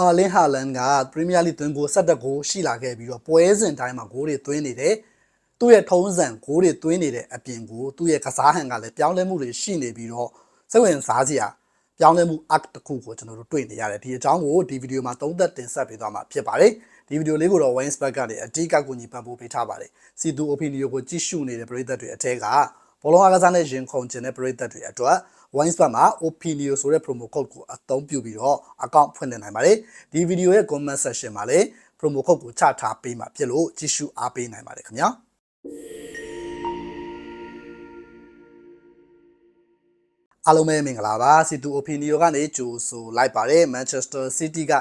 အာလင်ဟာလန်ကပရီးမီးယားလိသွင်းဂိုး17ဂိုးရှိလာခဲ့ပြီးတော့ပွဲစဉ်တိုင်းမှာဂိုးတွေသွင်းနေတယ်သူ့ရဲ့ထုံးစံဂိုးတွေသွင်းနေတဲ့အပြင်ကိုသူ့ရဲ့ကစားဟန်ကလည်းပြောင်းလဲမှုတွေရှိနေပြီးတော့စိတ်ဝင်စားစရာပြောင်းလဲမှု act တစ်ခုကိုကျွန်တော်တို့တွေ့နေရတယ်ဒီအကြောင်းကိုဒီဗီဒီယိုမှာသုံးသက်တင်ဆက်ပေးသွားမှာဖြစ်ပါတယ်ဒီဗီဒီယိုလေးကိုတော့ Waynesburg ကနေအတိအကကူညီပံ့ပိုးပေးထားပါတယ်စီတူ opinion ကိုကြည့်ရှုနေတဲ့ပရိသတ်တွေအထက်က ဘောလုံးအားကစားနဲ့ရင်ခုန်ခြင်းတဲ့ပရိသတ်တွေအတွက် Waynesburg မှာ opinion ဆိုတဲ့ promo code ကိုအသုံးပြုပြီးတော့ account ဖွင့်နိုင်ပါတယ်ဒီဗီဒီယိုရဲ့ comment section မှာလည်း promo code ကိုချထားပေးမှာဖြစ်လို့ကြည့်ရှုအားပေးနိုင်ပါတယ်ခင်ဗျာအားလုံးပဲမင်္ဂလာပါစီတူ opinion ကနေကြိုဆိုလိုက်ပါတယ် Manchester City က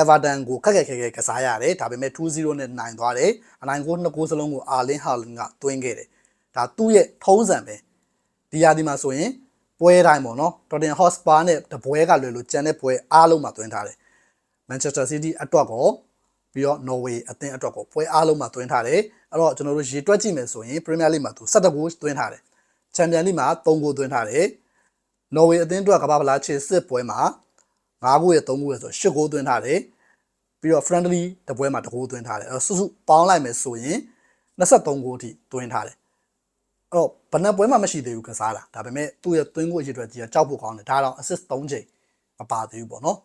Everton ကိုခက်ခက်ခဲခဲကစားရတယ်ဒါပေမဲ့2-0နဲ့နိုင်သွားတယ်အနိုင်ကို2ဂိုးစလုံးကိုအာလင်ဟာလန်ကသွင်းခဲ့တယ် ဒါသူ့ရဲ့ထုံးစံပဲဒီရာဒီမှာဆိုရင်ပွဲတိုင်းပေါ့နော် Tottenham Hotspur နဲ့တပွဲကလွယ်လို့ကြံတဲ့ပွဲအားလုံးမှာသွင်းထားတယ် Manchester City အတွက်ကောပြီးတော့ Norway အသင်းအတွက်ကောပွဲအားလုံးမှာသွင်းထားတယ်အဲ့တော့ကျွန်တော်တို့ရေတွက်ကြည့်မယ်ဆိုရင် Premier League မှာသူ17ဂိုးသွင်းထားတယ် Champions League မှာ3ဂိုးသွင်းထားတယ် Norway အသင်းအတွက်ကမ္ဘာ့ဖလားခြေစစ်ပွဲမှာ9ဂိုးရဲ့3ဂိုးရဲ့ဆို10ဂိုးသွင်းထားတယ်ပြီးတော့ friendly တပွဲမှာတဂိုးသွင်းထားတယ်အဲ့တော့စုစုပေါင်းလိုက်မယ်ဆိုရင်23ဂိုးအထိသွင်းထားတယ် အဲ့တော့ဘယ်နှပွဲမှမရှိသေးဘူးကစားတာဒါပေမဲ့သူ့ရဲ့သွင်းဂိုးအရေအတွက်ကြီးကကြောက်ဖို့ကောင်းတယ်ဒါတော့ assist 3ချိန်မပါသေးဘူးပေါ့နော်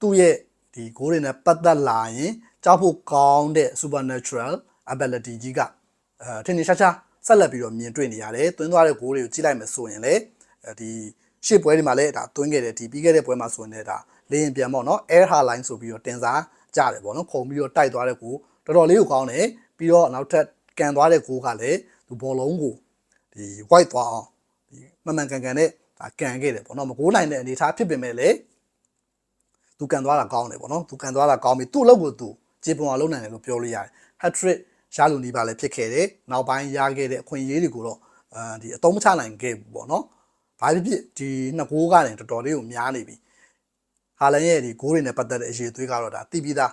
သူ့ရဲ့ဒီဂိုးတွေနဲ့ပတ်သက်လာရင်ကြောက်ဖို့ကောင်းတဲ့ supernatural ability ကြီးကအဲထင်ထင်ရှားရှားဆက်လက်ပြီးတော့မြင်တွေ့နေရတယ်သွင်းသွားတဲ့ဂိုးတွေကိုကြည့်လိုက်မယ်ဆိုရင်လေဒီရှေ့ပွဲတွေမှာလည်းဒါသွင်းခဲ့တယ်ဒီပြီးခဲ့တဲ့ပွဲမှာဆိုရင်လည်းဒါလေရင်ပြန်ပေါ့နော် air high line ဆိုပြီးတော့တင်စားကြတယ်ပေါ့နော်ခုံပြီးတော့တိုက်သွားတဲ့ကိုတော်တော်လေးကိုကောင်းတယ်ပြီးတော့နောက်ထပ်ကန်သွားတဲ့ကိုကလည်းသူ ဘောလုံးကိုဒီ white သွားအောင်ဒီမှန်မှန်ကန်ကန်နဲ့ဒါကန်ခဲ့တယ်ပေါ့နော်မကိုးနိုင်တဲ့အနေအထားဖြစ်ပေမဲ့လည်းသူကန်သွားတာကောင်းတယ်ပေါ့နော်သူကန်သွားတာကောင်းပြီသူ့အလုပ်ကိုသူခြေပုံအောင်လုပ်နိုင်တယ်လို့ပြောလို့ရတယ် hat trick ရလူနီးပါလည်းဖြစ်ခဲ့တယ်နောက်ပိုင်းရခဲ့တဲ့အခွင့်အရေးတွေကိုတော့အဲဒီအသုံးမချနိုင်ခဲ့ဘူးပေါ့နော်ဘာဖြစ်ဖြစ်ဒီနှစ်ဂိုးကနေတော်တော်လေးကိုများနေပြီဟာလန်ရဲ့ဒီဂိုးတွေနဲ့ပတ်သက်တဲ့အရေးသွေးကတော့ဒါတိပြီးသား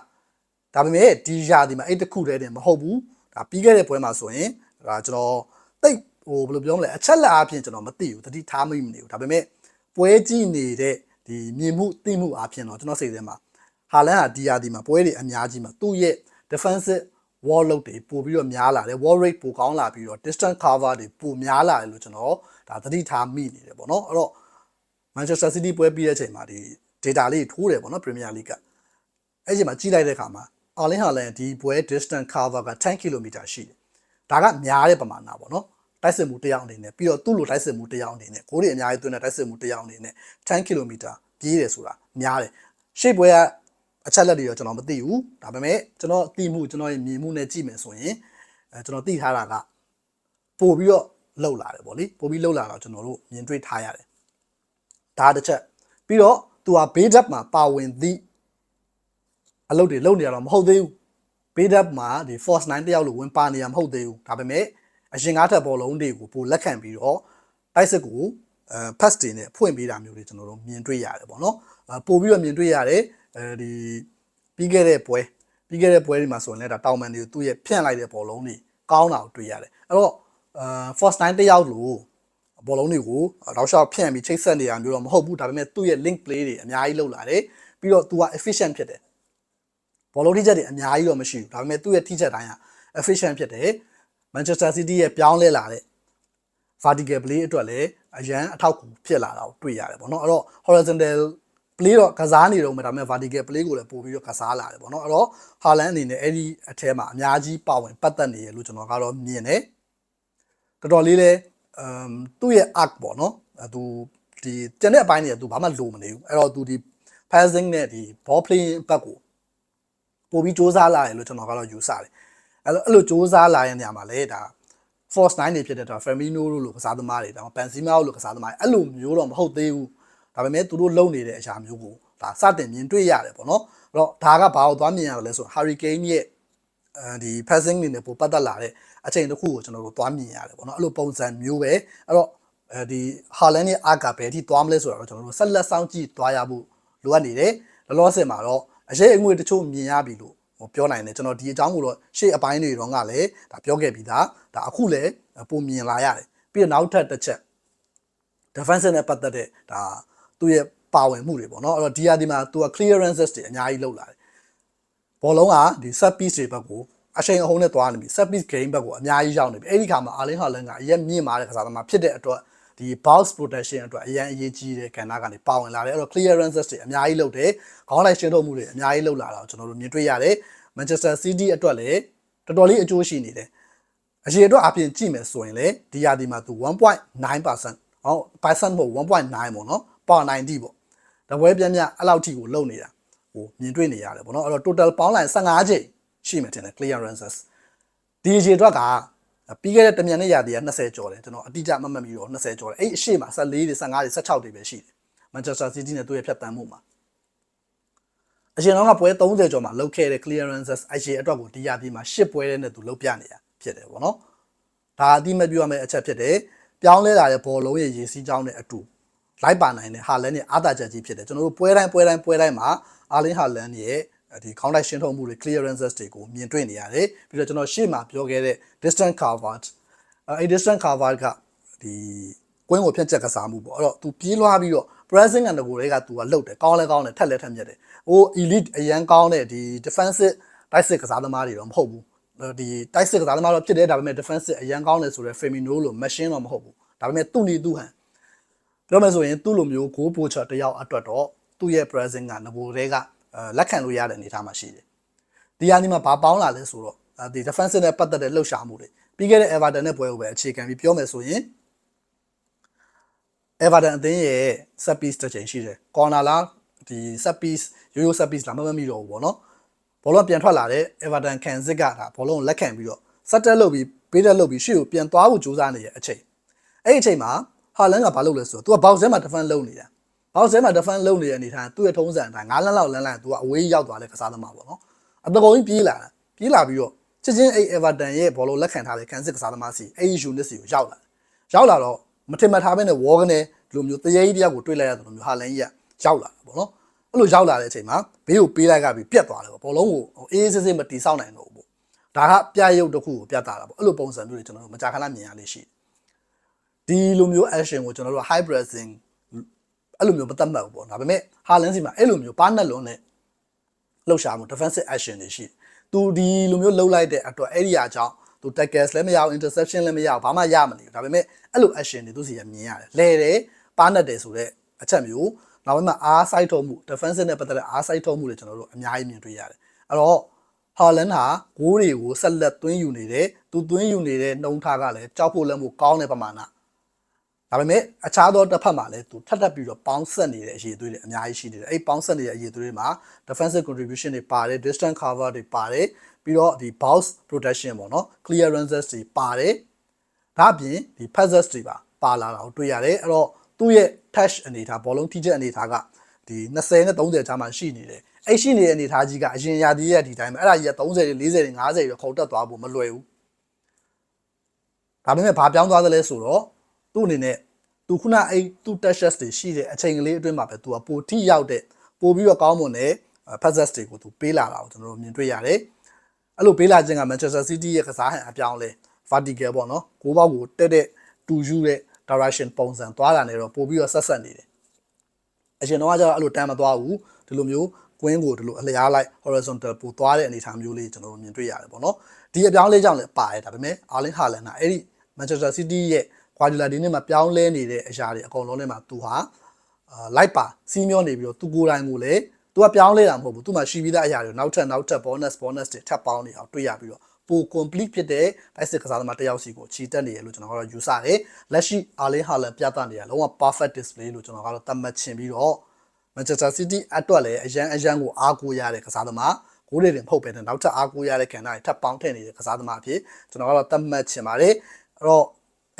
ဒါပေမဲ့ဒီရာဒီမှာအဲ့တစ်ခုတည်းတင်မဟုတ်ဘူးဒါပြီးခဲ့တဲ့ပွဲမှာဆိုရင် ဒါကျွန်တော်တိတ်ဟိုဘယ်လိုပြောမလဲအချက်လက်အားဖြင့်ကျွန်တော်မသိဘူးတတိထားမိမနေဘူးဒါပေမဲ့ပွဲကြည့်နေတဲ့ဒီမြင်မှုသိမှုအားဖြင့်တော့ကျွန်တော်စိတ်ထဲမှာဟာလန်ဟာဒီရာဒီမှာပွဲတွေအများကြီးမှာသူ့ရဲ့ defensive wall load တွေပို့ပြီးတော့များလာတယ် wall rate ပိုကောင်းလာပြီးတော့ distance cover တွေပိုများလာတယ်လို့ကျွန်တော်ဒါသတိထားမိနေတယ်ပေါ့နော်အဲ့တော့ Manchester City ပွဲပြီးတဲ့အချိန်မှာဒီ data လေးထိုးတယ်ပေါ့နော် Premier League ကအဲ့ဒီမှာကြီးလိုက်တဲ့အခါမှာ Erling Haaland ဒီပွဲ distance cover က10 km ရှိတယ် ဒါကများတဲ့ပမာဏပေါ့နော်တိုက်စစ်မှုတစ်ယောက်အနေနဲ့ပြီးတော့သူ့လိုတိုက်စစ်မှုတစ်ယောက်အနေနဲ့ကိုးတွေအများကြီးသွင်းတဲ့တိုက်စစ်မှုတစ်ယောက်အနေနဲ့10 km ပြေးတယ်ဆိုတာများတယ်ရှေ့ပွဲကအချက်လက်တွေတော့ကျွန်တော်မသိဘူးဒါပေမဲ့ကျွန်တော်သိမှုကျွန်တော်ရဲ့မြင်မှုနဲ့ကြည့်မယ်ဆိုရင်အဲကျွန်တော်သိထားတာကပို့ပြီးတော့လှုပ်လာတယ်ပေါ့လေပို့ပြီးလှုပ်လာတော့ကျွန်တော်တို့မြင်တွေ့ထားရတယ်ဒါတစ်ချက်ပြီးတော့သူဟာဘေးဒက်မှာပါဝင်သည့်အလုပ်တွေလုပ်နေရတော့မဟုတ်သေးဘူး ဘေးဒက်မှာဒီ force 9တယောက်လို့ဝင်ပါနေရမဟုတ်သေးဘူးဒါပေမဲ့အရင်ကားထက်ဘောလုံးတွေကိုပိုလက်ခံပြီးတော့တိုက်စစ်ကိုအဲ pass တင်နဲ့ဖွင့်ပေးတာမျိုးတွေကျွန်တော်တို့မြင်တွေ့ရတယ်ပေါ့နော်အဲပို့ပြီးတော့မြင်တွေ့ရတယ်အဲဒီပြီးခဲ့တဲ့ပွဲပြီးခဲ့တဲ့ပွဲတွေမှာဆိုရင်လည်းဒါတောင်မန်တွေကိုသူ့ရဲ့ဖြန့်လိုက်တဲ့ဘောလုံးတွေကောင်းတာကိုတွေ့ရတယ်အဲ့တော့အဲ force 9တယောက်လို့ဘောလုံးတွေကိုတောက်လျှောက်ဖြန့်ပြီးချိတ်ဆက်နေတာမျိုးတော့မဟုတ်ဘူးဒါပေမဲ့သူ့ရဲ့ link play တွေအများကြီးလုပ်လာတယ်ပြီးတော့ तू က efficient ဖြစ်တယ် ဘောလုံးထိချက်တွေအများကြီးတော့မရှိဘူးဒါပေမဲ့သူ့ရဲ့ထိချက်တိုင်းက efficient ဖြစ်တယ် Manchester City ရဲ့ပြောင်းလဲလာတဲ့ vertical play အတွက်လည်းအရန်အထောက်အကူဖြစ်လာတာကိုတွေ့ရတယ်ပေါ့နော်အဲ့တော့ horizontal play တော့ကစားနေတော့မှဒါပေမဲ့ vertical play ကိုလည်းပို့ပြီးတော့ကစားလာတယ်ပေါ့နော်အဲ့တော့ Haaland အနေနဲ့အဲ့ဒီအထဲမှာအများကြီးပါဝင်ပတ်သက်နေရလို့ကျွန်တော်ကတော့မြင်တယ်တော်တော်လေးလဲအမ်သူ့ရဲ့ arc ပေါ့နော်အဲသူဒီကျန်တဲ့အပိုင်းတွေကသူဘာမှလိုမနေဘူးအဲ့တော့သူဒီ passing နဲ့ဒီ ball playing ဘက်ကို ပို့ပြီးစူးစမ်းလာတယ်လို့ကျွန်တော်ကတော့ယူဆတယ်အဲ့လိုအဲ့လိုစူးစမ်းလာတဲ့နေရာမှာလေဒါ force 9တွေဖြစ်တဲ့တော့ Firmino တို့လိုကစားသမားတွေတောင် Benzema တို့လိုကစားသမားတွေအဲ့လိုမျိုးတော့မဟုတ်သေးဘူးဒါပေမဲ့သူတို့လုံနေတဲ့အရာမျိုးကိုဒါစတင်မြင်တွေ့ရတယ်ပေါ့နော်အဲ့တော့ဒါကဘာကိုသွားမြင်ရတယ်လဲဆို Harry Kane ရဲ့အဲဒီ passing နေနဲ့ပိုပတ်သက်လာတဲ့အချိန်တစ်ခုကိုကျွန်တော်တို့သွားမြင်ရတယ်ပေါ့နော်အဲ့လိုပုံစံမျိုးပဲအဲ့တော့အဲဒီ Haaland ရဲ့အားကပဲအထိသွားမလဲဆိုတော့ကျွန်တော်တို့ဆက်လက်စောင့်ကြည့်သွားရဖို့လိုအပ်နေတယ်လောလောဆယ်မှာတော့ အရေးအငွေတချို့မြင်ရပြီလို့ဟိုပြောနိုင်တယ်ကျွန်တော်ဒီအကြောင်းကိုတော့ရှေ့အပိုင်းတွေတော့ကလည်းဒါပြောခဲ့ပြီးသားဒါအခုလည်းပုံမြင်လာရတယ်ပြီးတော့နောက်ထပ်တစ်ချက် defense နဲ့ပတ်သက်တဲ့ဒါသူ့ရဲ့ပါဝင်မှုတွေပေါ့နော်အဲ့တော့ဒီဟာဒီမှာသူက clearances တွေအများကြီးလုပ်လာတယ်ဘောလုံးကဒီ set piece တွေဘက်ကိုအချိန်အဟုန်နဲ့သွားနေပြီ set piece game ဘက်ကိုအများကြီးရောက်နေပြီအဲ့ဒီခါမှာအာလင်းဟာလန်ကအရင်မြင့်မာတဲ့ကစားသမားဖြစ်တဲ့အတွက် ဒီ box protection အတွက်အရင်အရေးကြီးတဲ့ကဏ္ဍကနေပါဝင်လာတယ်အဲ့တော့ clearances တွေအများကြီးလုပ်တယ်ခေါင်းလိုက်ရှင်းထုတ်မှုတွေအများကြီးလုပ်လာတာကိုကျွန်တော်တို့မြင်တွေ့ရတယ် Manchester City အတွက်လည်းတော်တော်လေးအကျိုးရှိနေတယ်အရေအတွက်အပြင်ကြည့်မယ်ဆိုရင်လေဒီရာဒီမှာသူ1.9%ဟော percent မဟုတ်1.9ပေါ့နော်ပေါင်90ပေါ့တပွဲပြင်းပြအဲ့လောက်ထိကိုလုံနေတာဟိုမြင်တွေ့နေရတယ်ပေါ့နော်အဲ့တော့ total ပေါင်းလိုက်15ချိန်ရှိမှတင်တယ် clearances ဒီအရေအတွက်က ပြီးခဲ့တဲ့တမြန်နဲ့ရာသီက20ကျော်တယ်ကျွန်တော်အတိအကျမမှတ်မိတော့20ကျော်တယ်အဲ့အရှိမှာ14တွေ15တွေ16တွေပဲရှိတယ် Manchester City နဲ့သူ့ရဲ့ဖြတ်တန်းမှုမှာအရှင်တော့ကပွဲ30ကျော်မှာလုတ်ခဲ့တဲ့ clearances အရှိအတွက်ကိုဒီရာသီမှာ10ပွဲနဲ့သူလုတ်ပြနေတာဖြစ်တယ်ပေါ့နော်ဒါအတိမပြောရမယ့်အချက်ဖြစ်တယ်ပြောင်းလဲလာတဲ့ဘောလုံးရဲ့ရေစီးကြောင်းနဲ့အတူလိုက်ပါနိုင်တဲ့ဟာလန်ရဲ့အားသာချက်ကြီးဖြစ်တယ်ကျွန်တော်တို့ပွဲတိုင်းပွဲတိုင်းပွဲတိုင်းမှာအာလင်းဟာလန်ရဲ့ ဒီ counter ရှင်းထုတ်မှုတွေ clearances တွေကိုမြင်တွေ့နေရတယ်ပြီးတော့ကျွန်တော်ရှေ့မှာပြောခဲ့တဲ့ distance covered အဲ distance covered ကဒီကွင်းကိုဖြန့်ချက်ကစားမှုပေါ့အဲ့တော့ तू ပြေးလွှားပြီးတော့ pressing ကနေကိုတွေက तू ကလှုပ်တယ်ကောင်းလဲကောင်းတယ်ထက်လဲထက်မြက်တယ်ဟို elite အရန်ကောင်းတဲ့ဒီ defensive တိုက်စစ်ကစားသမားတွေတော့မဟုတ်ဘူးဒီတိုက်စစ်ကစားသမားတော့ဖြစ်တယ်ဒါပေမဲ့ defensive အရန်ကောင်းတယ်ဆိုတော့ Firmino လို့ machine တော့မဟုတ်ဘူးဒါပေမဲ့သူ့နေသူ့ဟန်ပြောမယ်ဆိုရင်သူ့လိုမျိုး goal poacher တယောက်အတွက်တော့သူ့ရဲ့ pressing ကငဘိုတွေက လက်ခံလို့ရတဲ့အနေအထားမှာရှိတယ်ဒီဟာဒီမှာဘာပေါင်းလာလဲဆိုတော့ဒီ defensive နဲ့ပတ်သက်တဲ့လှုပ်ရှားမှုတွေပြီးခဲ့တဲ့ Everton နဲ့ပွဲကိုပဲအခြေခံပြီးပြောမယ်ဆိုရင် Everton အသင်းရဲ့ set piece တစ်ချိန်ရှိတယ် corner လားဒီ set piece ရိုးရိုး set piece လားမမမိတော့ဘူးပေါ့နော်ဘောလုံးပြန်ထွက်လာတဲ့ Everton ခံစစ်ကဒါဘောလုံးကိုလက်ခံပြီးတော့ set တက်လုပ်ပြီးပေးတက်လုပ်ပြီးရှေ့ကိုပြန်သွားဖို့ကြိုးစားနေတဲ့အချိန်အဲ့ဒီအချိန်မှာဟာလန်ကဘာလုပ်လဲဆိုတော့ तू က box ထဲမှာ defend လုပ်နေတာ box ထဲမှာ defend လုပ်နေတဲ့အနေထားသူ့ရဲ့ထုံးစံအတိုင်း9လမ်းလောက်လမ်းလမ်း तू ကအဝေးရောက်သွားတဲ့ကစားသမားပေါ့နော်အတကုံကြီးပြေးလာတာပြေးလာပြီးတော့ချက်ချင်းအဲ့ Everton ရဲ့ဘောလုံးလက်ခံထားတဲ့ခံစစ်ကစားသမားစီအဲ့ဒီ unit စီကိုရောက်လာရောက်လာတော့မထင်မှတ်ထားဘဲနဲ့ wall ကနေဒီလိုမျိုးတရေကြီးတယောက်ကိုတွေ့လိုက်ရတယ်လို့မျိုးဟာလန်ကြီးကရောက်လာတာပေါ့နော်အဲ့လိုရောက်လာတဲ့အချိန်မှာဘေးကိုပေးလိုက်ကပြီးပြက်သွားတယ်ပေါ့ဘောလုံးကိုအေးအေးဆေးဆေးမတီးဆောက်နိုင်တော့ဘူးပေါ့ဒါကပြရုပ်တစ်ခုကိုပြတာတာပေါ့အဲ့လိုပုံစံမျိုးတွေကျွန်တော်တို့မကြာခဏမြင်ရလေးရှိတယ်ဒီလိုမျိုး action ကိုကျွန်တော်တို့ high pressing အဲ့လိုမျိုးမသတ်မှတ်ဘူးပေါ့ဒါပေမဲ့ဟာလန်စီမှာအဲ့လိုမျိုးပါနက်လွန်နဲ့လှုပ်ရှားမှု defensive action တွေရှိတယ်သူဒီလိုမျိုးလှုပ်လိုက်တဲ့အတွက်အဲ့ဒီအကြောင်းသူ tackles လည်းမရအောင် interception လည်းမရအောင်ဘာမှရမနေဘူးဒါပေမဲ့အဲ့လို action တွေသူစီရမြင်ရတယ်လဲတယ်ပါနက်တယ်ဆိုတော့အချက်မျိုးနောက်ပိုင်းမှာအားစိုက်ထုတ်မှု defensive နဲ့ပတ်သက်တဲ့အားစိုက်ထုတ်မှုတွေကျွန်တော်တို့အများကြီးမြင်တွေ့ရတယ်အဲ့တော့ဟာလန်ဟာဂိုးတွေကိုဆက်လက်သွင်းယူနေတယ်သူသွင်းယူနေတဲ့နှုံထားကလည်းကြောက်ဖို့လက်မှုကောင်းတဲ့ပမာဏ ဒါပေမဲ့အခြားသောတစ်ဖက်မှာလည်းသူထပ်ထပ်ပြီးတော့ပေါင်းဆက်နေတဲ့အရေးသွေးတွေအများကြီးရှိနေတယ်အဲ့ပေါင်းဆက်နေတဲ့အရေးသွေးတွေမှာ defensive contribution တွေပါတယ် distance cover တွေပါတယ်ပြီးတော့ဒီ bounce protection ပေါ့နော် clearances တွေပါတယ်ဒါအပြင်ဒီ passes တွေပါပါလာတာကိုတွေ့ရတယ်အဲ့တော့သူ့ရဲ့ touch အနေထားဘောလုံးထိချက်အနေထားကဒီ20နဲ့30ကြားမှာရှိနေတယ်အဲ့ရှိနေတဲ့အနေထားကြီးကအရင်ရာသီရဲ့ဒီတိုင်းပဲအဲ့ဒါကြီးက30တွေ40တွေ50တွေခုန်တက်သွားဖို့မလွယ်ဘူးဒါပေမဲ့ဘာပြောင်းသွားသလဲဆိုတော့ သူ့အနေနဲ့သူခုနအဲ့သူ့ touches တွေရှိတဲ့အချိန်ကလေးအတွင်းမှာပဲသူကပိုထိရောက်တဲ့ပိုပြီးတော့ကောင်းမွန်တဲ့ passes တွေကိုသူပေးလာတာကိုကျွန်တော်တို့မြင်တွေ့ရတယ်အဲ့လိုပေးလာခြင်းက Manchester City ရဲ့ကစားဟန်အပြောင်းလဲ vertical ပေါ့နော်ကိုပေါက်ကိုတက်တဲ့တူယူတဲ့ direction ပုံစံသွားတာနေတော့ပို့ပြီးတော့ဆက်ဆက်နေတယ်အရှင်တော့ကကျတော့အဲ့လိုတန်းမသွားဘူးဒီလိုမျိုးကွင်းကိုဒီလိုအလျားလိုက် horizontal ပို့သွားတဲ့အနေအထားမျိုးလေးကျွန်တော်တို့မြင်တွေ့ရတယ်ပေါ့နော်ဒီအပြောင်းလဲကြောင့်လည်းပါတယ်ဒါပေမဲ့ Erling Haaland ကအဲ့ဒီ Manchester City ရဲ့ Guardiola ဒီနေ့မှာပြောင်းလဲနေတဲ့အရာတွေအကုန်လုံးထဲမှာသူဟာအာလိုက်ပါစီးမျောနေပြီးတော့သူကိုယ်တိုင်ကိုလည်းသူကပြောင်းလဲတာမဟုတ်ဘူးသူမှရှိပြီးသားအရာတွေနောက်ထပ်နောက်ထပ် bonus bonus တွေထပ်ပေါင်းနေအောင်တွေ့ရပြီးတော့ပို complete ဖြစ်တဲ့တိုက်စစ်ကစားသမားတစ်ယောက်စီကိုချီတက်နေရလို့ကျွန်တော်ကတော့ယူဆတယ်လက်ရှိ Erling Haaland ပြသနေရလုံးဝ perfect display လို့ကျွန်တော်ကတော့သတ်မှတ်ချင်ပြီးတော့ Manchester City အတွက်လည်းအရန်အရန်ကိုအားကိုးရတဲ့ကစားသမားကိုယ်တွေတင်ဖုတ်ပဲတဲ့နောက်ထပ်အားကိုးရတဲ့ကဏ္ဍတွေထပ်ပေါင်းထည့်နေတဲ့ကစားသမားအဖြစ်ကျွန်တော်ကတော့သတ်မှတ်ချင်ပါတယ်အဲ့တော့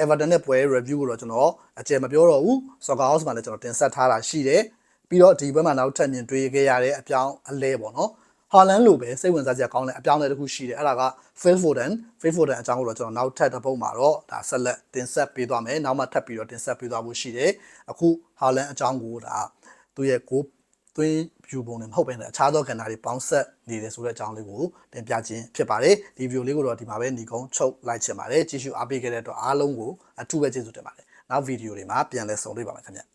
Everton နဲ့ပွဲ review ကိုတော့ကျွန်တော်အကျယ်မပြောတော့ဘူး Soccer House မှာလည်းကျွန်တော်တင်ဆက်ထားတာရှိတယ်ပြီးတော့ဒီဘက်မှာနောက်ထပ်မြင်တွေ့ခဲ့ရတဲ့အပြောင်းအလဲပေါ့နော်ဟာလန်လိုပဲစိတ်ဝင်စားစရာကောင်းတဲ့အပြောင်းအလဲတစ်ခုရှိတယ်အဲ့ဒါက Phil Foden Phil Foden အကြောင်းကိုတော့ကျွန်တော်နောက်ထပ်တစ်ပုတ်မှာတော့ဒါဆက်လက်တင်ဆက်ပေးသွားမယ်နောက်မှထပ်ပြီးတော့တင်ဆက်ပေးသွားဖို့ရှိတယ်အခုဟာလန်အကြောင်းကိုဒါသူ့ရဲ့ကို သွင်း view ပုံနဲ့မဟုတ်ဘဲနဲ့အခြားသောကဏ္ဍတွေပေါင်းဆက်နေတယ်ဆိုတဲ့အကြောင်းလေးကိုတင်ပြခြင်းဖြစ်ပါတယ်ဒီ video လေးကိုတော့ဒီမှာပဲညီကုန်းချုပ်လိုက်ချင်ပါတယ်ကြည့်ရှုအားပေးခဲ့တဲ့အတွက်အားလုံးကိုအထူးပဲကျေးဇူးတင်ပါတယ်နောက် video တွေမှာပြန်လည်ဆုံတွေ့ပါမယ်ခင်ဗျ